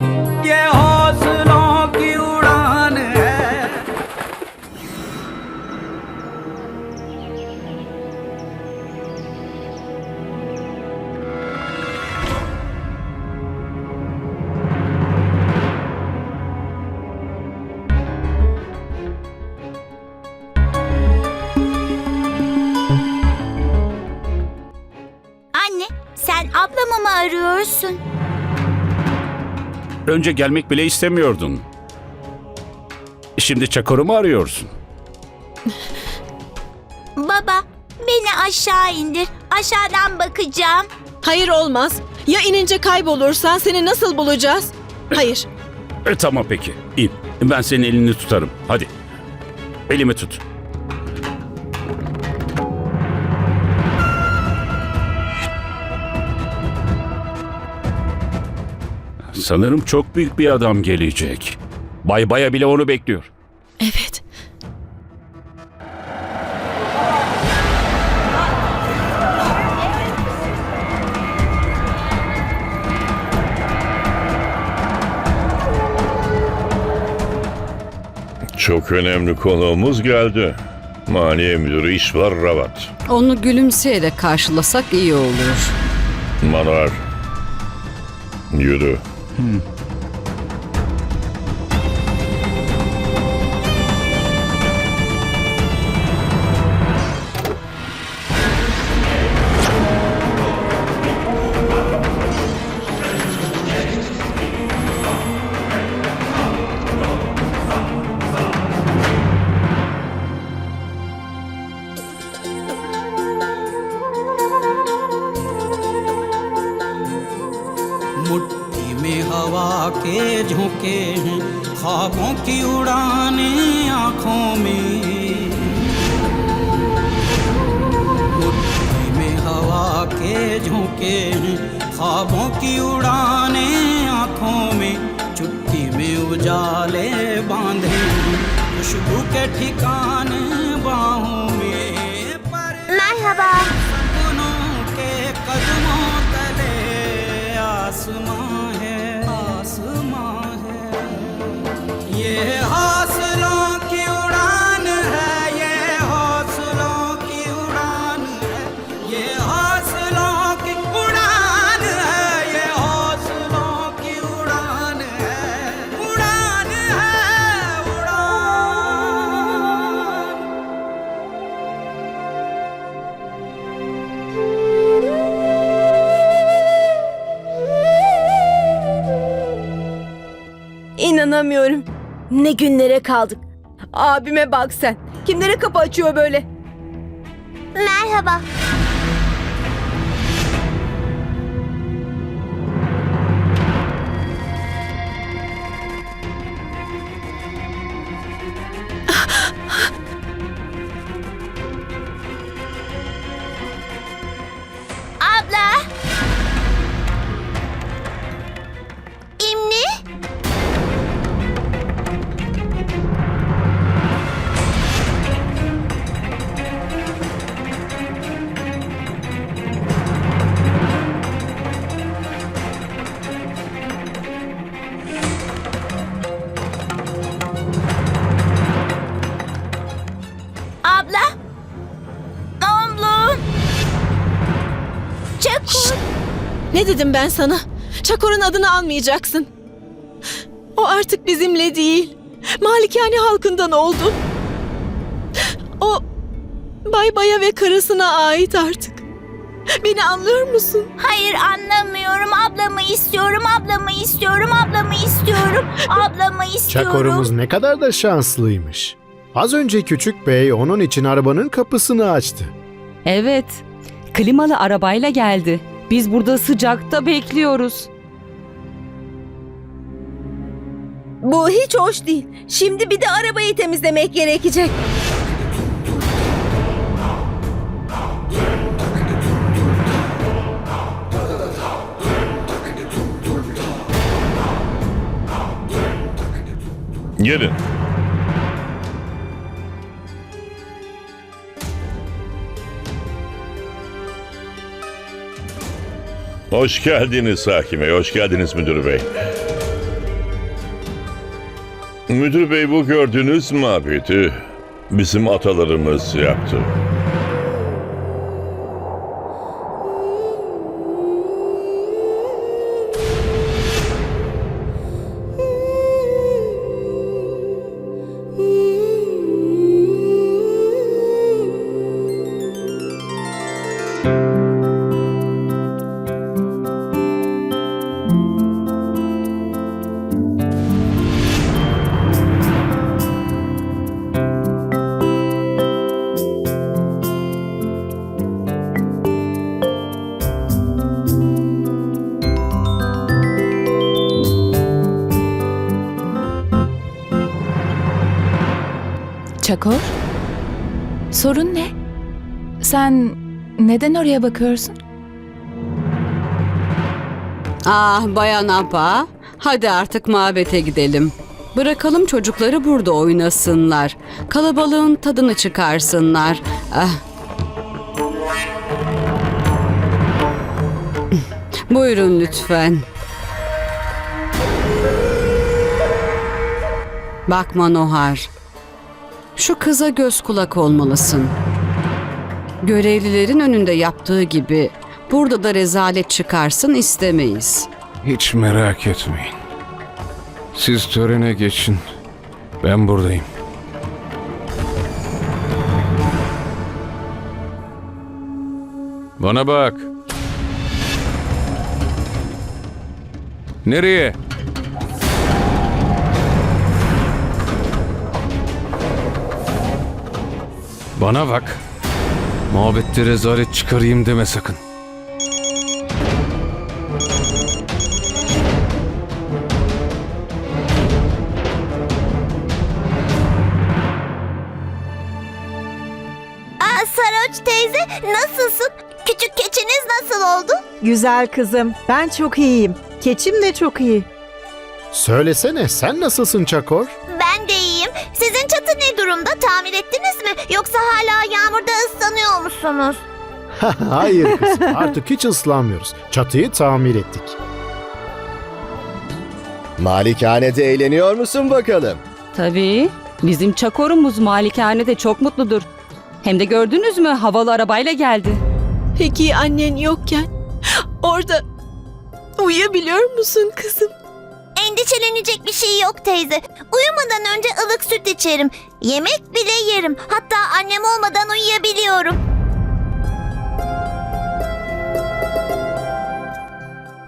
Thank you. Önce gelmek bile istemiyordun. Şimdi Çakor'u mu arıyorsun? Baba, beni aşağı indir. Aşağıdan bakacağım. Hayır olmaz. Ya inince kaybolursan seni nasıl bulacağız? Hayır. E, tamam peki. İn. Ben senin elini tutarım. Hadi. Elimi tut. Sanırım çok büyük bir adam gelecek. Bay Baya bile onu bekliyor. Evet. Çok önemli konuğumuz geldi. Maliye Müdürü İşvar Ravat. Onu gülümseyerek karşılasak iyi olur. Manar. Yürü. Hmm. के झोंके हैं ख्वाबों की उड़ाने आँखों में। मुट्ठी में हवा के झोंके हैं ख्वाबों की उड़ाने आँखों में। चुट्टी में उजाले बांधे खुशबू के ठिकाने yeah. Ne günlere kaldık. Abime bak sen. Kimlere kapı açıyor böyle? Merhaba. Dedim ben sana? Çakor'un adını almayacaksın. O artık bizimle değil. Malikane halkından oldu. O Bay Baya ve karısına ait artık. Beni anlıyor musun? Hayır anlamıyorum. Ablamı istiyorum. Ablamı istiyorum. Ablamı istiyorum. Ablamı istiyorum. Çakorumuz ne kadar da şanslıymış. Az önce küçük bey onun için arabanın kapısını açtı. Evet. Klimalı arabayla geldi. Biz burada sıcakta bekliyoruz. Bu hiç hoş değil. Şimdi bir de arabayı temizlemek gerekecek. Gelin. Hoş geldiniz hakim bey, hoş geldiniz müdür bey. Müdür bey bu gördüğünüz mabedi bizim atalarımız yaptı. Çakor? Sorun ne? Sen neden oraya bakıyorsun? Ah Bayan Apa, hadi artık mabete gidelim. Bırakalım çocukları burada oynasınlar. Kalabalığın tadını çıkarsınlar. Ah. Buyurun lütfen. Bak Manohar. Şu kıza göz kulak olmalısın. Görevlilerin önünde yaptığı gibi burada da rezalet çıkarsın istemeyiz. Hiç merak etmeyin. Siz törene geçin. Ben buradayım. Bana bak. Nereye? Bana bak. Muhabbette rezalet çıkarayım deme sakın. Aa, Saroç teyze nasılsın? Küçük keçiniz nasıl oldu? Güzel kızım, ben çok iyiyim. Keçim de çok iyi. Söylesene sen nasılsın Çakor? İyiyim. Sizin çatı ne durumda? Tamir ettiniz mi? Yoksa hala yağmurda ıslanıyor musunuz? Hayır kızım artık hiç ıslanmıyoruz. Çatıyı tamir ettik. Malikanede eğleniyor musun bakalım? Tabii. Bizim Çakor'umuz malikanede çok mutludur. Hem de gördünüz mü havalı arabayla geldi. Peki annen yokken orada uyuyabiliyor musun kızım? Endişelenecek bir şey yok teyze. Uyumadan önce ılık süt içerim. Yemek bile yerim. Hatta annem olmadan uyuyabiliyorum.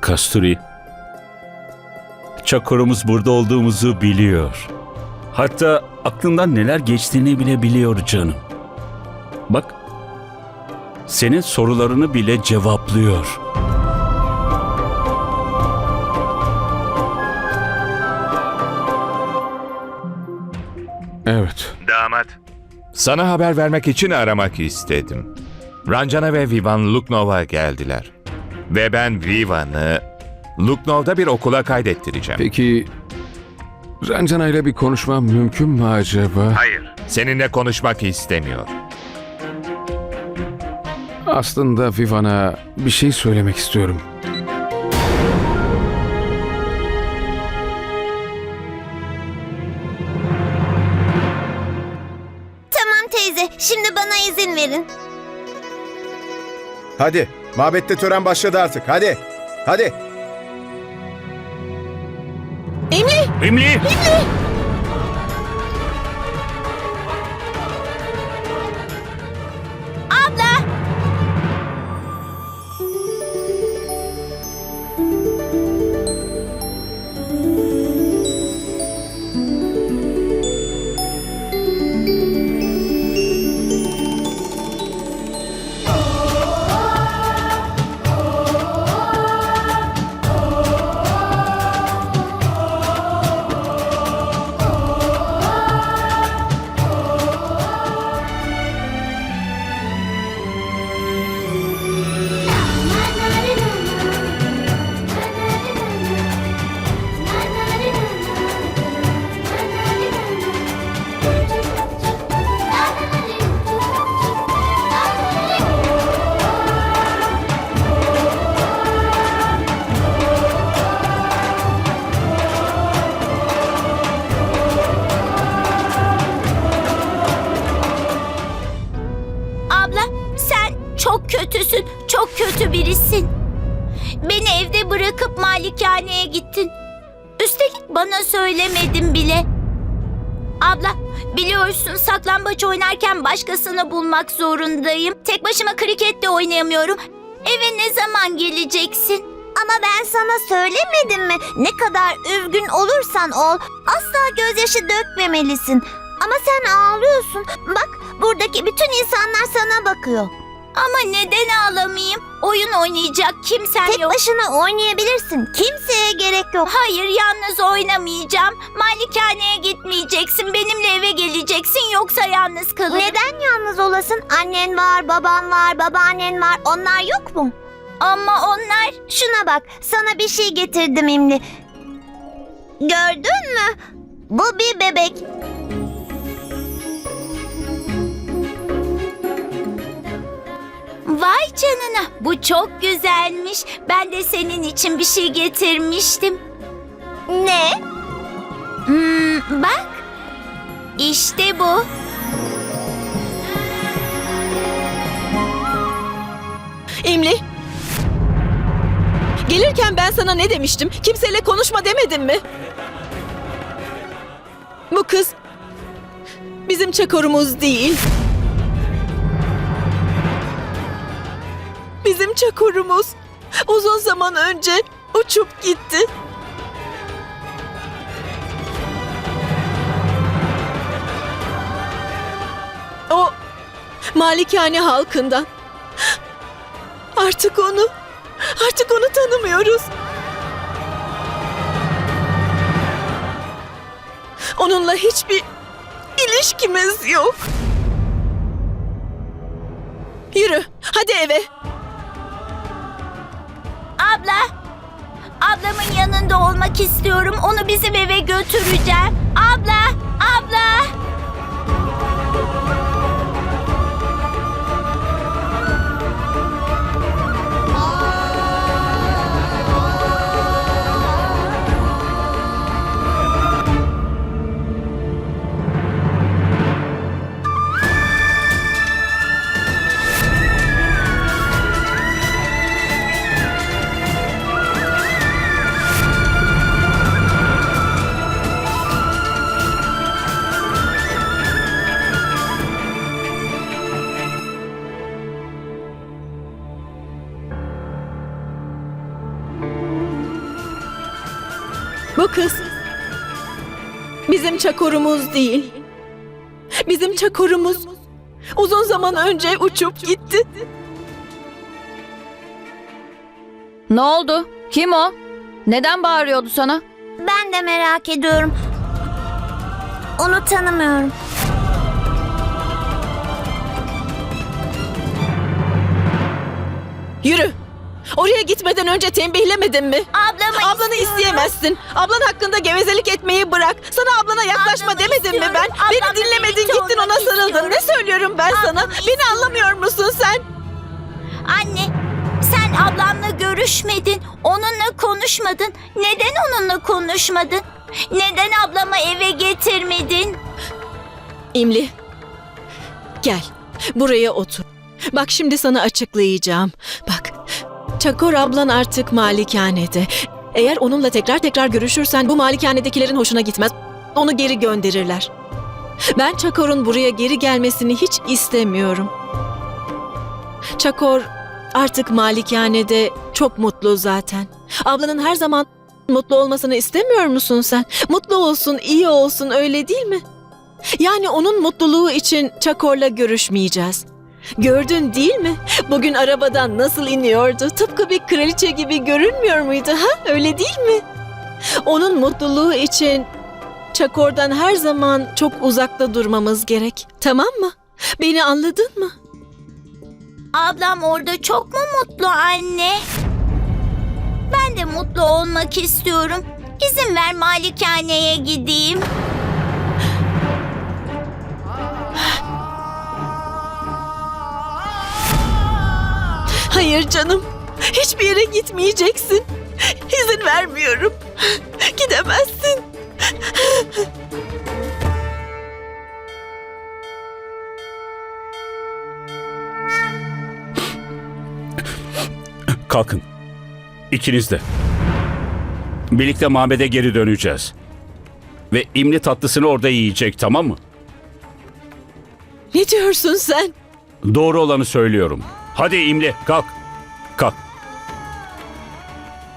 Kasturi. Çakorumuz burada olduğumuzu biliyor. Hatta aklından neler geçtiğini bile biliyor canım. Bak. Senin sorularını bile cevaplıyor. Evet. Damat. Sana haber vermek için aramak istedim. Ranjana ve Vivan Lucknow'a geldiler. Ve ben Vivan'ı Lucknow'da bir okula kaydettireceğim. Peki Rancana ile bir konuşmam mümkün mü acaba? Hayır. Seninle konuşmak istemiyor. Aslında Vivan'a bir şey söylemek istiyorum. Teyze. Şimdi bana izin verin. Hadi, mabette tören başladı artık. Hadi, hadi. İmli! Abla! Kötü birisin. Beni evde bırakıp malikaneye gittin. Üstelik bana söylemedin bile. Abla, biliyorsun saklambaç oynarken başkasını bulmak zorundayım. Tek başıma kriket de oynayamıyorum. Eve ne zaman geleceksin? Ama ben sana söylemedim mi? Ne kadar üzgün olursan ol, asla gözyaşı dökmemelisin. Ama sen ağlıyorsun. Bak, buradaki bütün insanlar sana bakıyor. Ama neden ağlamayayım? Oyun oynayacak kimsen Tek yok. başına oynayabilirsin. Kimseye gerek yok. Hayır yalnız oynamayacağım. Malikaneye gitmeyeceksin. Benimle eve geleceksin yoksa yalnız kalırım. Neden yalnız olasın? Annen var, baban var, babaannen var. Onlar yok mu? Ama onlar... Şuna bak, sana bir şey getirdim İmli. Gördün mü? Bu bir bebek. Vay canına bu çok güzelmiş. Ben de senin için bir şey getirmiştim. Ne? Hmm, bak. İşte bu. İmli. Gelirken ben sana ne demiştim? Kimseyle konuşma demedim mi? Bu kız bizim çakorumuz değil. Bizim çakorumuz uzun zaman önce uçup gitti. O malikane halkından. Artık onu, artık onu tanımıyoruz. Onunla hiçbir ilişkimiz yok. Yürü, hadi eve. Abla. Ablamın yanında olmak istiyorum. Onu bizim eve götüreceğim. Abla. Abla. Çakorumuz değil. Bizim çakorumuz uzun zaman önce uçup gitti. Ne oldu? Kim o? Neden bağırıyordu sana? Ben de merak ediyorum. Onu tanımıyorum. Yürü. Oraya gitmeden önce tembihlemedim mi? Ablamı Ablanı istiyorum. isteyemezsin. Ablan hakkında gevezelik etmeyi bırak. Sana ablana yaklaşma Ablamı demedim mi istiyorum. ben? Beni Ablamla dinlemedin birlikte gittin ona olmak sarıldın. istiyorum. Ne söylüyorum ben sana? Ablamı Beni istiyorum. anlamıyor musun sen? Anne, sen ablamla görüşmedin, onunla konuşmadın. Neden onunla konuşmadın? Neden ablamı eve getirmedin? İmli. Gel. Buraya otur. Bak şimdi sana açıklayacağım. Bak. Çakor ablan artık malikanede. Eğer onunla tekrar tekrar görüşürsen bu malikanedekilerin hoşuna gitmez. Onu geri gönderirler. Ben Çakor'un buraya geri gelmesini hiç istemiyorum. Çakor artık malikanede çok mutlu zaten. Ablanın her zaman mutlu olmasını istemiyor musun sen? Mutlu olsun, iyi olsun öyle değil mi? Yani onun mutluluğu için Çakor'la görüşmeyeceğiz. Gördün değil mi? Bugün arabadan nasıl iniyordu? Tıpkı bir kraliçe gibi görünmüyor muydu ha? Öyle değil mi? Onun mutluluğu için Çakor'dan her zaman çok uzakta durmamız gerek. Tamam mı? Beni anladın mı? Ablam orada çok mu mutlu anne? Ben de mutlu olmak istiyorum. İzin ver malikaneye gideyim. Hayır canım. Hiçbir yere gitmeyeceksin. İzin vermiyorum. Gidemezsin. Kalkın. İkiniz de. Birlikte mabede geri döneceğiz. Ve imli tatlısını orada yiyecek tamam mı? Ne diyorsun sen? Doğru olanı söylüyorum. Hadi imli kalk. Kalk.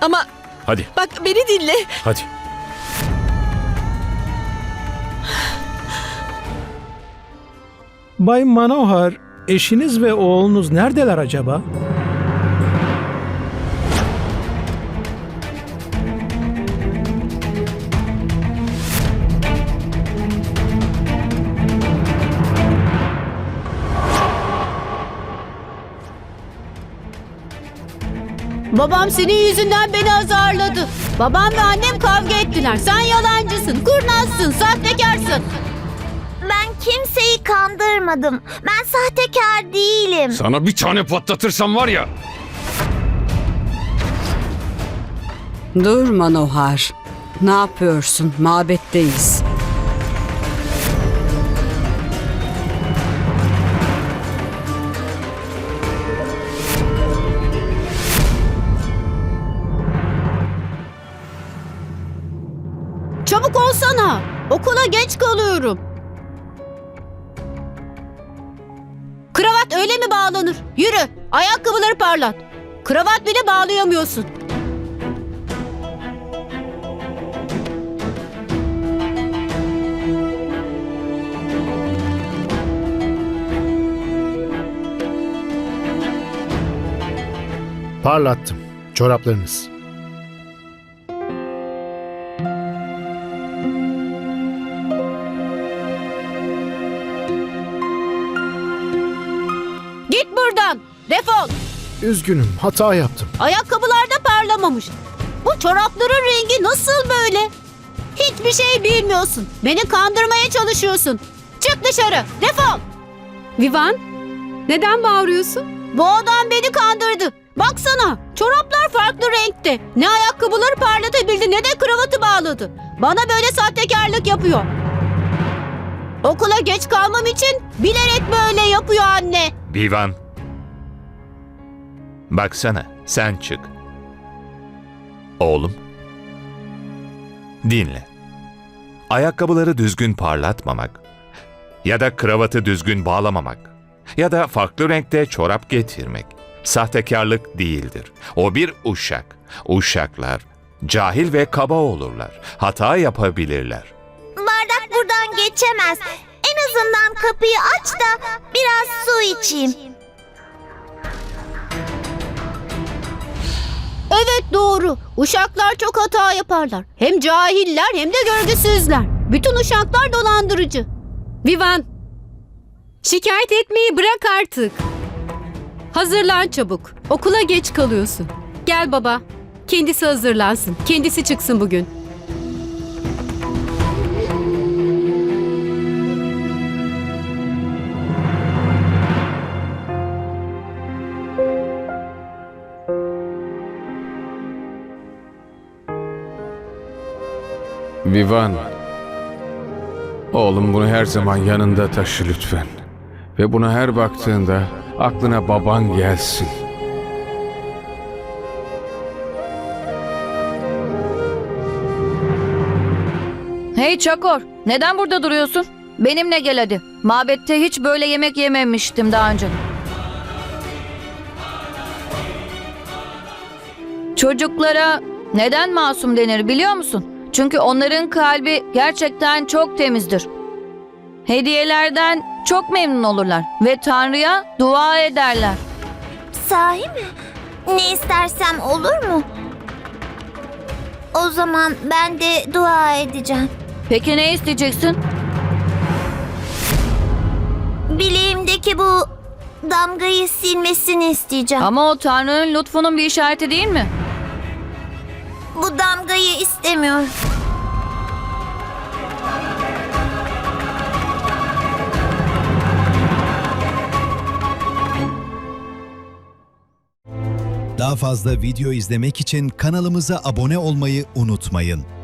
Ama Hadi. bak beni dinle. Hadi. Bay Manohar, eşiniz ve oğlunuz neredeler acaba? Babam senin yüzünden beni azarladı. Babam ve annem kavga ettiler. Sen yalancısın, kurnazsın, sahtekarsın. Ben kimseyi kandırmadım. Ben sahtekar değilim. Sana bir tane patlatırsam var ya. Dur Manohar. Ne yapıyorsun? Mabetteyiz. Geç kalıyorum. Kravat öyle mi bağlanır? Yürü. Ayakkabıları parlat. Kravat bile bağlayamıyorsun. Parlattım. Çoraplarınız. Defol. Üzgünüm, hata yaptım. Ayakkabılar da parlamamış. Bu çorapların rengi nasıl böyle? Hiçbir şey bilmiyorsun. Beni kandırmaya çalışıyorsun. Çık dışarı. Defol. Vivan, neden bağırıyorsun? Bu adam beni kandırdı. Baksana çoraplar farklı renkte. Ne ayakkabıları parlatabildi ne de kravatı bağladı. Bana böyle sahtekarlık yapıyor. Okula geç kalmam için bilerek böyle yapıyor anne. Vivan. Baksana sen çık. Oğlum. Dinle. Ayakkabıları düzgün parlatmamak ya da kravatı düzgün bağlamamak ya da farklı renkte çorap getirmek sahtekarlık değildir. O bir uşak. Uşaklar cahil ve kaba olurlar. Hata yapabilirler. Bardak buradan geçemez. En azından kapıyı aç da biraz su içeyim. Evet doğru. Uşaklar çok hata yaparlar. Hem cahiller hem de görgüsüzler. Bütün uşaklar dolandırıcı. Vivan, şikayet etmeyi bırak artık. Hazırlan çabuk. Okula geç kalıyorsun. Gel baba. Kendisi hazırlansın. Kendisi çıksın bugün. Vivan. Oğlum bunu her zaman yanında taşı lütfen. Ve buna her baktığında aklına baban gelsin. Hey Çakor, neden burada duruyorsun? Benimle gel hadi. Mabette hiç böyle yemek yememiştim daha önce. Çocuklara neden masum denir biliyor musun? Çünkü onların kalbi gerçekten çok temizdir. Hediyelerden çok memnun olurlar ve Tanrı'ya dua ederler. Sahi mi? Ne istersem olur mu? O zaman ben de dua edeceğim. Peki ne isteyeceksin? Bileğimdeki bu damgayı silmesini isteyeceğim. Ama o Tanrı'nın lütfunun bir işareti değil mi? Bu damgayı istemiyorum. Daha fazla video izlemek için kanalımıza abone olmayı unutmayın.